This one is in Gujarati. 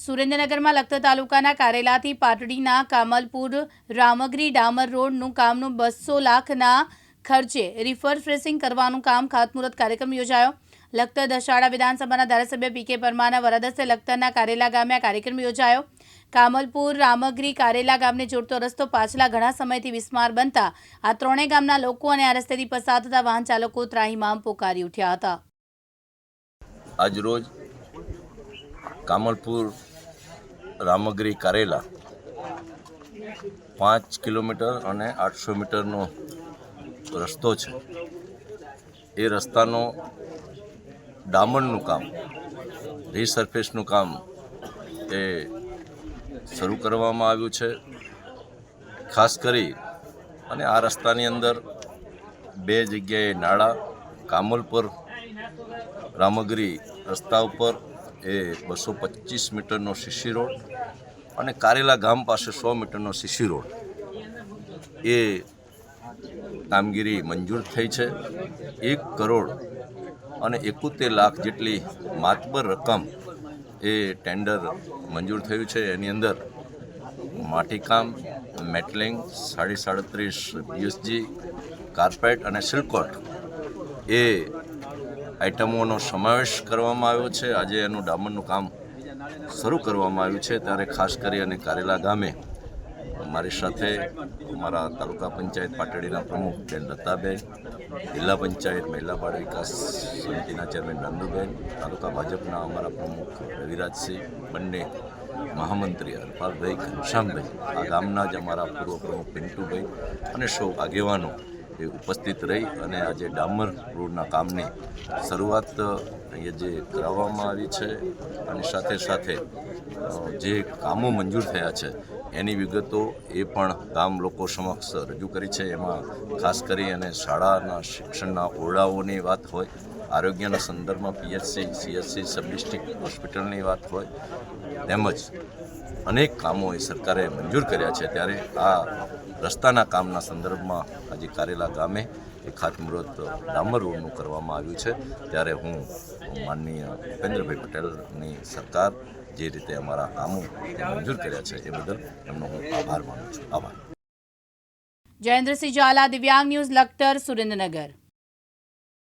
સુરેન્દ્રનગરમાં લખતર તાલુકાના કારેલાથી પાટડીના કામલપુર રામગરી ડામર રોડનું કામનું બસો લાખના ખર્ચે રિફરફ્રેસિંગ કરવાનું કામ ખાતમુહૂર્ત કાર્યક્રમ યોજાયો. લખતર દશાળા વિધાનસભાના ધારાસભ્ય પી કે પરમારના વરદસ્તે લખતરના કારેલા ગામે આ કાર્યક્રમ યોજાયો. કામલપુર રામગરી કારેલા ગામને જોડતો રસ્તો પાછલા ઘણા સમયથી વિસ્માર બનતા આ ત્રણેય ગામના લોકો અને આ રસ્તેથી પસાર થતા વાહન ચાલકો ત્રાહીમામ પોકારી ઉઠ્યા હતા. આજરોજ કામલપુર રામગરી કારેલા. પાંચ કિલોમીટર અને આઠસો મીટરનો રસ્તો છે. એ રસ્તાનો ડામરનું કામ રીસર્ફેસનું કામ એ શરૂ કરવામાં આવ્યું છે. ખાસ કરી અને આ રસ્તાની અંદર બે જગ્યાએ નાળા, કામલપર, રામગરી રસ્તા ઉપર એ બસો પચીસ મીટરનો સીસી રોડ અને કારેલા ગામ પાસે સો મીટરનો સીસી રોડ. એ કામગીરી મંજૂર થઈ છે. એક કરોડ અને એકોતેર લાખ જેટલી માતબર રકમ એ ટેન્ડર મંજૂર થયું છે. એની અંદર માટીકામ, મેટલિંગ, સાડી સાડત્રીસ બીએસજી કાર્પેટ અને સિલ્કોટ એ આઇટમોનો સમાવેશ કરવામાં આવ્યો છે. આજે એનું ડામરનું કામ શરૂ કરવામાં આવ્યું છે. ત્યારે ખાસ કરી અને કારેલા ગામે મારી સાથે અમારા તાલુકા પંચાયત પાટડીના પ્રમુખ બેન લતાબેન, જિલ્લા પંચાયત મહિલા બાળ વિકાસ સમિતિના ચેરમેન નંદુબેન, તાલુકા ભાજપના અમારા પ્રમુખ રવિરાજસિંહ, બંને મહામંત્રી હરપાલભાઈ ઘનશ્યામભાઈ, આ ગામના જ અમારા પૂર્વ પ્રમુખ પિન્ટુભાઈ અને સૌ આગેવાનો એ ઉપસ્થિત રહી અને આજે ડામર રોડના કામની શરૂઆત અહીંયા જે કરાવવામાં આવી છે અને સાથે સાથે જે કામો મંજૂર થયા છે એની વિગતો એ પણ ગામ લોકો સમક્ષ રજૂ કરી છે. એમાં ખાસ કરી અને શાળાના શિક્ષણના ઓરડાઓની વાત હોય આરોગ્યના સંદર્ભમાં પીએચસી સીએચસી સબ ડિસ્ટ્રિક્ટ હોસ્પિટલની વાત હોય, તેમજ અનેક કામો એ સરકારે મંજૂર કર્યા છે. ત્યારે આ રસ્તાના કામના સંદર્ભમાં આજે કારેલા ગામે એ ખાતમુહૂર્ત ડામર રોડનું કરવામાં આવ્યું છે. ત્યારે હું માનનીય ભૂપેન્દ્રભાઈ પટેલની સરકાર જે રીતે અમારા કામો મંજૂર કર્યા છે એ બદલ એમનો હું આભાર માનું છું. આભાર. જયેન્દ્રસિંહ ઝાલા, દિવ્યાંગ ન્યૂઝ, લખતર, સુરેન્દ્રનગર.